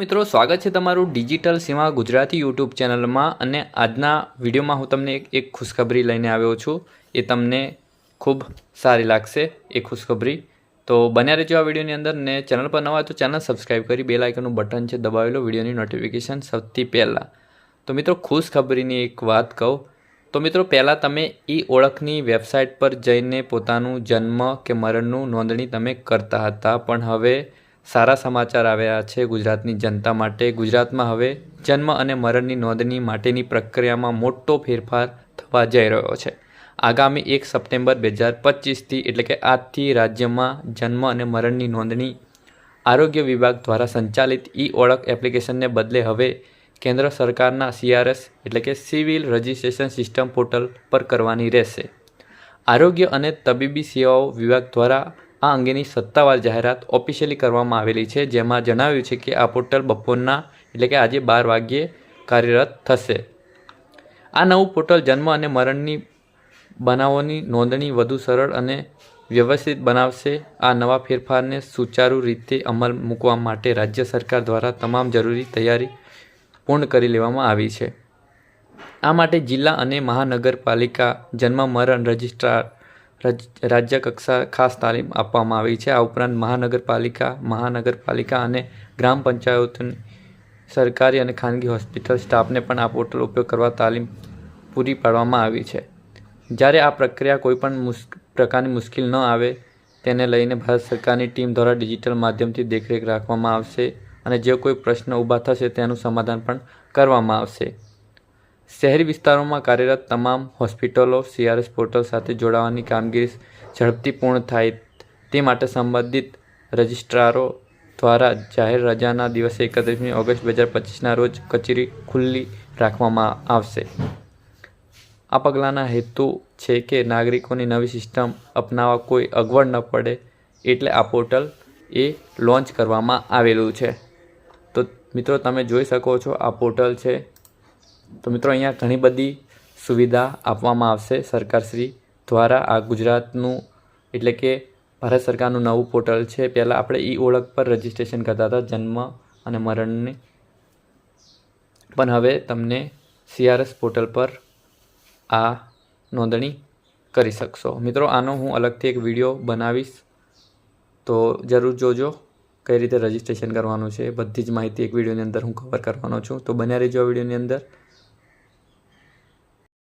મિત્રો, સ્વાગત છે તમારું ડિજિટલ સેવા ગુજરાતી યુટ્યુબ ચેનલમાં અને આજના વિડીયોમાં હું તમને એક ખુશખબરી લઈને આવ્યો છું. એ તમને ખૂબ સારી લાગશે, એ ખુશખબરી. તો બન્યા રહેજો આ વિડીયોની અંદર ને ચેનલ પર નવા તો ચેનલ સબસ્ક્રાઈબ કરી બે લાઇકનનું બટન છે દબાવેલો વિડીયોની નોટિફિકેશન સૌથી પહેલાં. તો મિત્રો, ખુશખબરીની એક વાત કહું. તો મિત્રો, પહેલાં તમે ઈ ઓળખની વેબસાઇટ પર જઈને પોતાનું જન્મ કે મરણનું નોંધણી તમે કરતા હતા. પણ હવે સારા સમાચાર આવ્યા છે ગુજરાતની જનતા માટે. ગુજરાતમાં હવે જન્મ અને મરણની નોંધણી માટેની પ્રક્રિયામાં મોટો ફેરફાર થવા જઈ રહ્યો છે. આગામી એક સપ્ટેમ્બર બે હજાર પચીસથી એટલે કે આજથી રાજ્યમાં જન્મ અને મરણની નોંધણી આરોગ્ય વિભાગ દ્વારા સંચાલિત ઈ ઓળખ એપ્લિકેશનને બદલે હવે કેન્દ્ર સરકારના સીઆરએસ એટલે કે સિવિલ રજિસ્ટ્રેશન સિસ્ટમ પોર્ટલ પર કરવાની રહેશે. આરોગ્ય અને તબીબી સેવાઓ વિભાગ દ્વારા આ અંગેની સત્તાવાર જાહેરાત ઓફિશિયલી કરવામાં આવેલી છે, જેમાં જણાવ્યું છે કે આ પોર્ટલ બપોરના એટલે કે આજે બાર વાગ્યે કાર્યરત થશે. આ નવું પોર્ટલ જન્મ અને મરણની બનાવોની નોંધણી વધુ સરળ અને વ્યવસ્થિત બનાવશે. આ નવા ફેરફારને સુચારુ રીતે અમલ મૂકવા માટે રાજ્ય સરકાર દ્વારા તમામ જરૂરી તૈયારી પૂર્ણ કરી લેવામાં આવી છે. આ માટે જિલ્લા અને મહાનગરપાલિકા જન્મ, મરણ રજિસ્ટ્રાર રજ- રાજ્ય કક્ષા ખાસ તાલીમ આપવામાં આવી છે. આ ઉપરાંત મહાનગરપાલિકા મહાનગરપાલિકા અને ગ્રામ પંચાયતોની સરકારી અને ખાનગી હોસ્પિટલ સ્ટાફને પણ આ પોર્ટલ ઉપયોગ કરવા તાલીમ પૂરી પાડવામાં આવી છે. જ્યારે આ પ્રક્રિયા કોઈપણ મુશ્ક પ્રકારની મુશ્કેલ ન આવે, તેને લઈને ભારત સરકારની ટીમ દ્વારા ડિજિટલ માધ્યમથી દેખરેખ રાખવામાં આવશે અને જે કોઈ પ્રશ્ન ઊભા થશે તેનું સમાધાન પણ કરવામાં આવશે. શહેરી વિસ્તારોમાં કાર્યરત તમામ હોસ્પિટલો સીઆરએસ પોર્ટલ સાથે જોડાવાની કામગીરી ઝડપથી પૂર્ણ થાય તે માટે સંબંધિત રજિસ્ટ્રારો દ્વારા જાહેર રજાના દિવસે એકત્રીસમી ઓગસ્ટ બે હજાર પચીસના રોજ કચેરી ખુલ્લી રાખવામાં આવશે. આ પગલાંના હેતુ છે કે નાગરિકોની નવી સિસ્ટમ અપનાવવા કોઈ અગવડ ન પડે એટલે આ પોર્ટલ એ લોન્ચ કરવામાં આવેલું છે. તો મિત્રો, તમે જોઈ શકો છો આ પોર્ટલ છે તો મિત્રો, અહીંયા ઘણી બધી સુવિધા આપવામાં આવશે સરકારશ્રી દ્વારા. આ ગુજરાતનું એટલે કે ભારત સરકારનું નવું પોર્ટલ છે. પહેલાં આપણે ઈ ઓળખ પર રજિસ્ટ્રેશન કરતા હતા, જન્મ અને મરણની. પણ હવે તમને સીઆરએસ પોર્ટલ પર આ નોંધણી કરી શકશો. મિત્રો, આનો હું અલગથી એક વીડિયો બનાવીશ. તો જરૂર જોજો કઈ રીતે રજિસ્ટ્રેશન કરવાનું છે. બધી જ માહિતી એક વિડીયોની અંદર હું કવર કરવાનો છું. તો બન્યા રહેજો આ વિડીયોની અંદર.